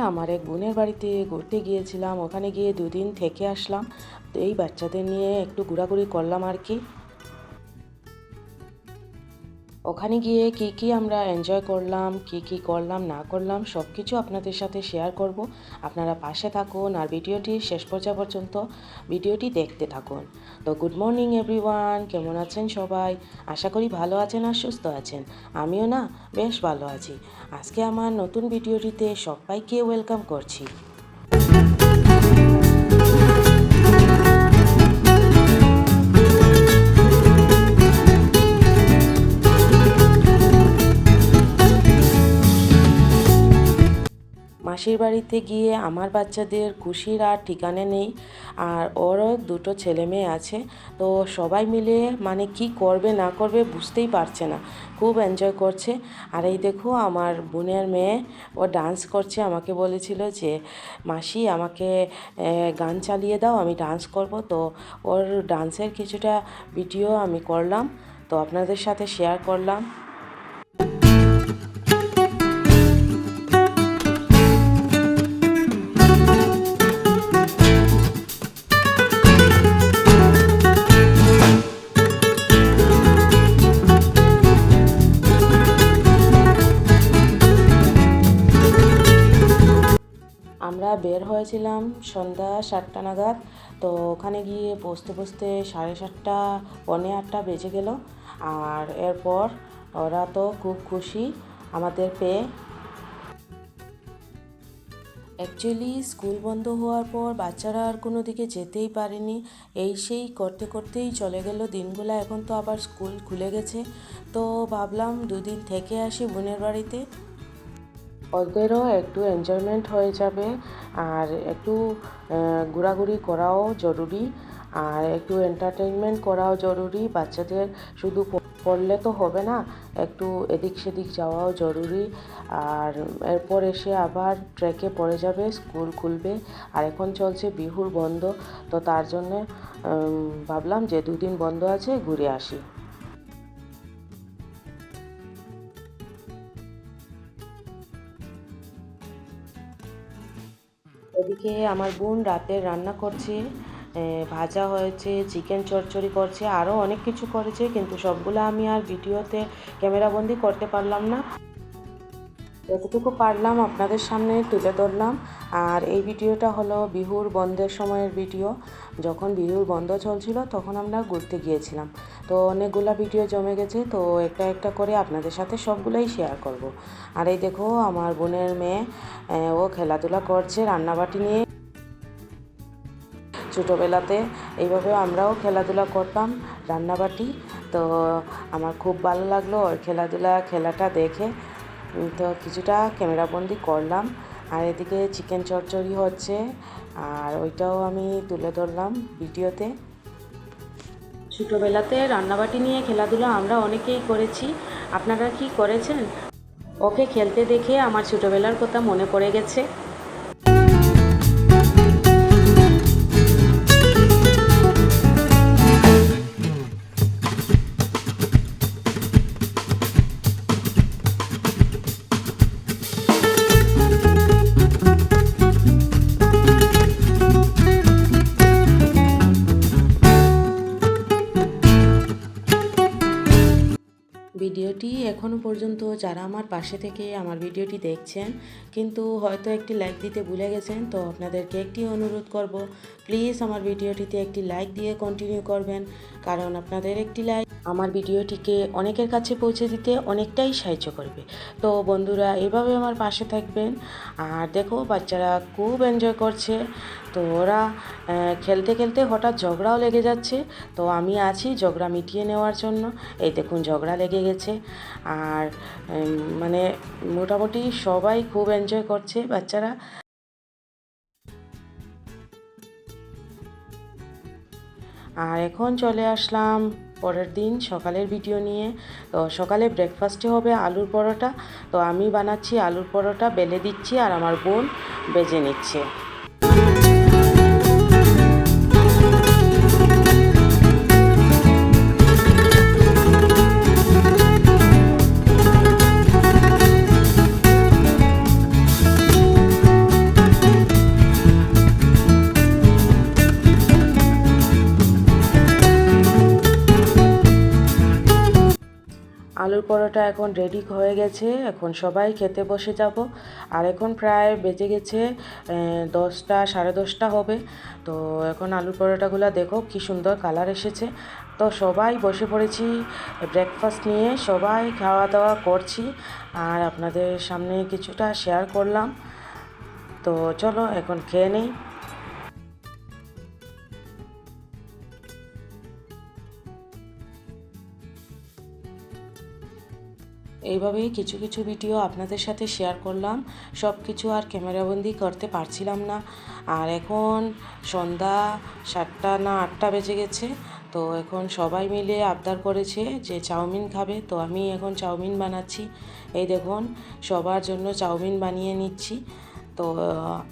আমার এক বোনের বাড়িতে ঘুরতে গিয়েছিলাম। ওখানে গিয়ে দুদিন থেকে আসলাম। তো এই বাচ্চাদের নিয়ে একটু ঘোরাঘুরি করলাম আর কি। ওখানে গিয়ে কি কি আমরা এনজয় করলাম, কি কি করলাম, না করলাম সব কিছু আপনাদের সাথে শেয়ার করব। আপনারা পাশে থাকুন আর ভিডিওটি শেষ পর্যন্ত পর্যন্ত, ভিডিওটি দেখতে থাকুন। তো গুড মর্নিং এভরিওয়ান কেমন আছেন সবাই? আশা করি ভালো আছেন আর সুস্থ আছেন। আমিও না বেশ ভালো আছি। আজকে আমার নতুন ভিডিওটিতে সবাইকে ওয়েলকাম করছি। মাসির বাড়িতে গিয়ে আমার বাচ্চাদের খুশির আর ঠিকানা নেই, আর ওরও দুটো ছেলে মেয়ে আছে, তো সবাই মিলে মানে কি করবে না করবে বুঝতেই পারছে না। খুব এনজয় করছে। আর এই দেখো আমার বোনের মেয়ে, ও ডান্স করছে। আমাকে বলেছিল যে, মাসি, আমাকে গান চালিয়ে দাও, আমি ডান্স করব। তো ওর ডান্সের কিছুটা ভিডিও আমি করলাম। তো আপনাদের সাথে শেয়ার করলাম। সন্ধ্যা সাতটা নাগাদ। তো ওখানে গিয়ে বসতে বসতে সাড়ে সাতটা, পনে আটটা বেজে গেল। আর এরপর ওরা তো খুব খুশি আমাদের পেয়ে। অ্যাকচুয়ালি স্কুল বন্ধ হওয়ার পর বাচ্চারা আর কোনো দিকে যেতেই পারেনি। এই সেই করতে করতেই চলে গেল দিনগুলো, এখন তো আবার স্কুল খুলে গেছে। তো ভাবলাম দুদিন থেকে আসি বোনের বাড়িতে। ওদেরও একটু এনজয়মেন্ট হয়ে যাবে আর একটু ঘোরাঘুরি করাও জরুরি আর একটু এন্টারটেনমেন্ট করাও জরুরি। বাচ্চাদের শুধু পড়লে তো হবে না, একটু এদিক সেদিক যাওয়াও জরুরি। আর এরপর এসে আবার ট্রেকে পড়ে যাবে স্কুল খুলবে। আর এখন চলছে বিহুর বন্ধ, তো তার জন্যে ভাবলাম যে দুদিন বন্ধ আছে, ঘুরে আসি। এদিকে আমার বোন রাতের রান্না করছে ভাজা হয়েছে, চিকেন চচ্চড়ি করছে আরও অনেক কিছু করেছে, কিন্তু সবগুলো আমি আর ভিডিওতে ক্যামেরাবন্দি করতে পারলাম না। যতটুকু পারলাম আপনাদের সামনে তুলে ধরলাম। আর এই ভিডিওটা হলো বিহুর বন্ধের সময়ের ভিডিও। যখন বিহুর বন্ধ চলছিল, তখন আমরা ঘুরতে গিয়েছিলাম। তো অনেকগুলা ভিডিও জমে গেছে, তো একটা একটা করে আপনাদের সাথে সবগুলোই শেয়ার করব। আর এই দেখো, আমার বোনের মেয়ে ও খেলাধুলা করছে রান্নাবাটি নিয়ে। ছোটোবেলাতে এইভাবে আমরাও খেলাধুলা করতাম রান্নাবাটি। তো আমার খুব ভালো লাগল ওর খেলাধুলা, খেলাটা দেখে। তো কিছুটা ক্যামেরা বন্দি করলাম। আর এদিকে চিকেন চচ্চড়ি হচ্ছে। আর ওইটাও আমি তুলে ধরলাম ভিডিওতে। ছোটোবেলাতে রান্নাবাটি নিয়ে খেলাধুলা আমরা অনেকেই করেছি। আপনারা কি করেছেন? ওকে খেলতে দেখে আমার ছোটোবেলার কথা মনে পড়ে গেছে। পর্যন্ত যারা আমার পাশে থেকে আমার ভিডিওটি দেখছেন, কিন্তু হয়তো একটি লাইক দিতে ভুলে গেছেন, তো আপনাদেরকে একটি অনুরোধ করব প্লিজ আমার ভিডিওটিতে একটি লাইক দিয়ে কন্টিনিউ করবেন। কারণ আপনাদের একটি লাইক আমার ভিডিওটিকে অনেকের কাছে পৌঁছে দিতে অনেকটাই সাহায্য করবে। তো বন্ধুরা, এভাবে আমার পাশে থাকবেন। আর দেখো, বাচ্চারা খুব এনজয় করছে। তো ওরা খেলতে খেলতে হঠাৎ ঝগড়াও লেগে যাচ্ছে। তো আমি আছি ঝগড়া মিটিয়ে নেওয়ার জন্য। এই দেখুন, ঝগড়া লেগে গেছে। আর মানে মোটামুটি সবাই খুব এনজয় করছে বাচ্চারা। আর এখন চলে আসলাম পরের দিন সকালের ভিডিও নিয়ে। তো সকালে ব্রেকফাস্টে হবে আলুর পরোটা। তো আমি বানাচ্ছি আলুর পরোটা, বেলে দিচ্ছি আর আমার বোন বেজে নিচ্ছে। আলুর পরোটা এখন রেডি হয়ে গেছে। এখন সবাই খেতে বসে যাব। আর এখন প্রায় বেজে গেছে দশটা, সাড়ে দশটা হবে। তো এখন আলুর পরোটাগুলো দেখো কি সুন্দর কালার এসেছে। তো সবাই বসে পড়েছি ব্রেকফাস্ট নিয়ে সবাই খাওয়া দাওয়া করছি। আর আপনাদের সামনে কিছুটা শেয়ার করলাম। তো চলো এখন খেয়ে নেই। এইভাবেই কিছু কিছু ভিডিও আপনাদের সাথে শেয়ার করলাম। সব কিছু আর ক্যামেরাবন্দি করতে পারছিলাম না। আর এখন সন্ধ্যা সাতটা না আটটা বেজে গেছে। তো এখন সবাই মিলে আবদার করেছে যে চাউমিন খাবে। তো আমি এখন চাউমিন বানাচ্ছি। এই দেখুন, সবার জন্য চাউমিন বানিয়ে নিচ্ছি। তো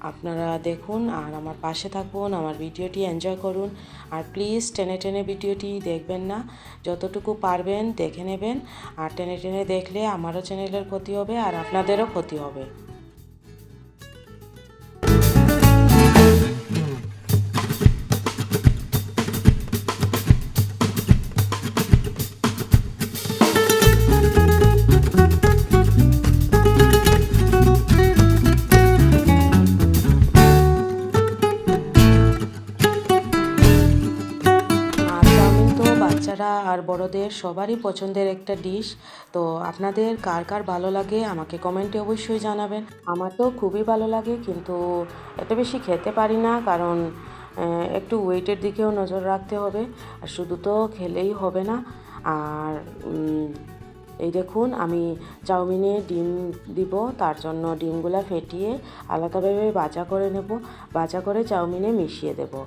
আপনারা দেখুন আর আমার পাশে থাকুন, আমার ভিডিওটি এনজয় করুন। আর প্লিজ টেনে টেনে ভিডিওটি দেখবেন না। যতটুকু পারবেন দেখে নেবেন। আর টেনে টেনে দেখলে আমারও চ্যানেলের ক্ষতি হবে আর আপনাদেরও ক্ষতি হবে। সবারই পছন্দের একটা ডিশ তো আপনাদের কার কার ভালো লাগে আমাকে কমেন্টে অবশ্যই জানাবেন। আমার তো খুবই ভালো লাগে কিন্তু এত বেশি খেতে পারি না কারণ একটু ওয়েটের দিকেও নজর রাখতে হবে। আর শুধু তো খেলেই হবে না। আর এই দেখুন আমি চাউমিনে ডিম দিব, তার জন্য ডিমগুলা ফেটিয়ে আলাদাভাবে ভাজা করে নেব। ভাজা করে চাউমিনে মিশিয়ে দেবো।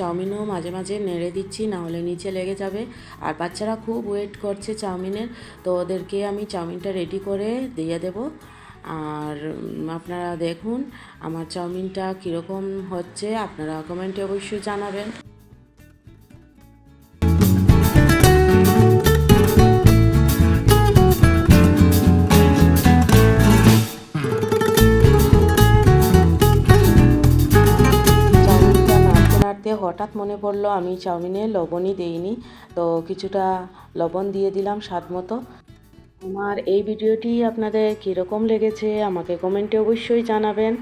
চাউমিনও মাঝে মাঝে নেড়ে দিচ্ছি না হলে নিচে লেগে যাবে। আর বাচ্চারা খুব ওয়েট করছে চাউমিনের, তো ওদেরকে আমি চাউমিনটা রেডি করে দিয়ে দেব। আর আপনারা দেখুন আমার চাউমিনটা কীরকম হচ্ছে, আপনারা কমেন্টে অবশ্যই জানাবেন। হঠাৎ মনে পড়ল, আমি চাউমিনে লবণই দেইনি। তো কিছুটা লবণ দিয়ে দিলাম স্বাদ মতো। আমার এই ভিডিওটি আপনাদের কীরকম লেগেছে আমাকে কমেন্টে অবশ্যই জানাবেন।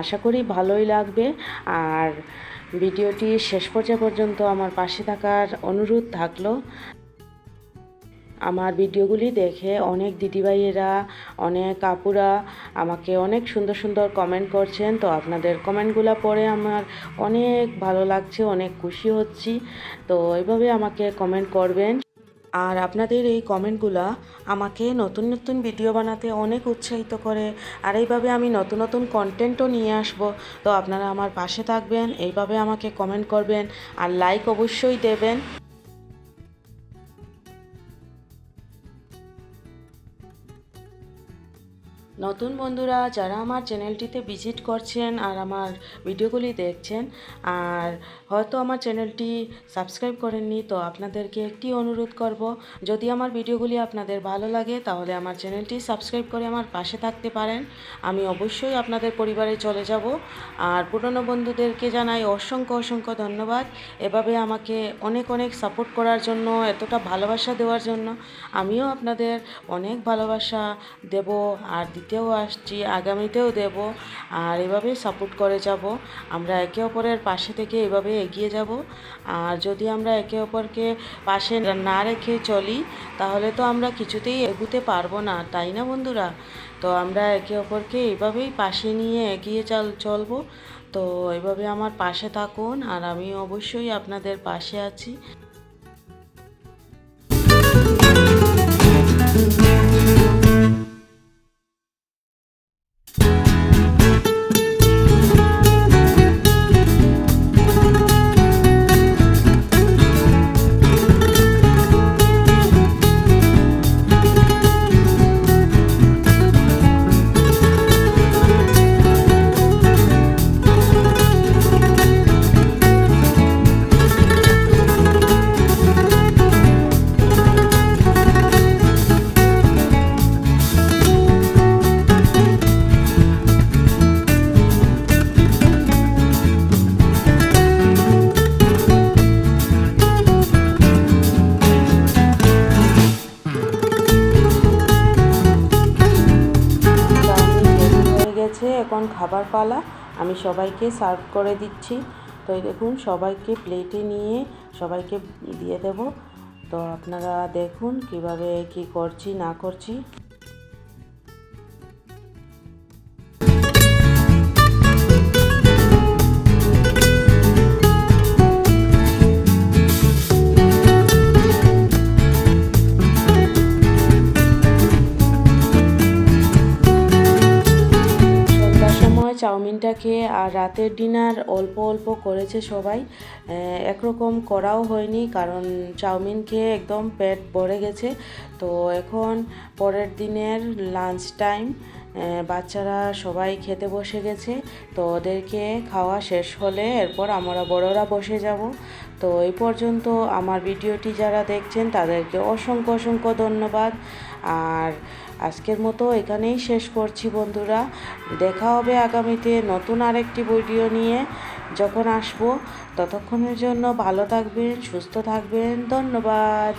আশা করি ভালোই লাগবে। আর ভিডিওটি শেষ পর্যায়ে পর্যন্ত আমার পাশে থাকার অনুরোধ থাকল। আমার ভিডিওগুলি দেখে অনেক দিদিভাইয়েরা, অনেক কাপুরা আমাকে অনেক সুন্দর সুন্দর কমেন্ট করছেন। তো আপনাদের কমেন্টগুলো পড়ে আমার অনেক ভালো লাগছে, অনেক খুশি হচ্ছি। তো এইভাবে আমাকে কমেন্ট করবেন। আর আপনাদের এই কমেন্টগুলো আমাকে নতুন নতুন ভিডিও বানাতে অনেক উৎসাহিত করে। আর এইভাবে আমি নতুন নতুন কন্টেন্টও নিয়ে আসব। তো আপনারা আমার পাশে থাকবেন, এইভাবে আমাকে কমেন্ট করবেন। আর লাইক অবশ্যই দেবেন। নতুন বন্ধুরা, যারা আমার চ্যানেলটিতে ভিজিট করছেন আর আমার ভিডিওগুলি দেখছেন আর হয়তো আমার চ্যানেলটি সাবস্ক্রাইব করেননি, তো আপনাদেরকে একটি অনুরোধ করব, যদি আমার ভিডিওগুলি আপনাদের ভালো লাগে, তাহলে আমার চ্যানেলটি সাবস্ক্রাইব করে আমার পাশে থাকতে পারেন। আমি অবশ্যই আপনাদের পরিবারে চলে যাব। আর পুরনো বন্ধুদেরকে জানাই অসংখ্য অসংখ্য ধন্যবাদ। এভাবে আমাকে অনেক অনেক সাপোর্ট করার জন্য, এতটা ভালোবাসা দেওয়ার জন্য, আমিও আপনাদের অনেক ভালোবাসা দেব। আর দিতেও আসছি, আগামীতেও দেব আর এভাবেই সাপোর্ট করে যাব। আমরা একে অপরের পাশে থেকে এভাবে এগিয়ে যাব। আর যদি আমরা একে অপরকে পাশে না রেখে চলি, তাহলে তো আমরা কিছুতেই এগুতে পারব না, তাই না বন্ধুরা? তো আমরা একে অপরকে এভাবেই পাশে নিয়ে এগিয়ে চল, চলবো। তো এভাবে আমার পাশে থাকুন আর আমি অবশ্যই আপনাদের পাশে আছি। আমি সবাইকে সার্ভ করে দিচ্ছি। তো দেখুন, সবাইকে প্লেটে নিয়ে সবাইকে দিয়ে দেব। তো আপনারা দেখুন কীভাবে কি করছি, না করছি। চাউমিনটা খেয়ে আর রাতের ডিনার অল্প অল্প করেছে সবাই। একরকম করাও হয়নি কারণ চাউমিন খেয়ে একদম পেট ভরে গেছে। তো এখন পরের দিনের লাঞ্চ টাইম বাচ্চারা সবাই খেতে বসে গেছে। তো ওদেরকে খাওয়া শেষ হলে এরপর আমরা বড়রা বসে যাব। তো এই পর্যন্ত আমার ভিডিওটি যারা দেখছেন, তাদেরকে অসংখ্য অসংখ্য ধন্যবাদ। আর আজকের মতো এখানেই শেষ করছি বন্ধুরা। দেখা হবে আগামীতে নতুন আরেকটি ভিডিও নিয়ে যখন আসব। ততক্ষণের জন্য ভালো থাকবেন, সুস্থ থাকবেন। ধন্যবাদ।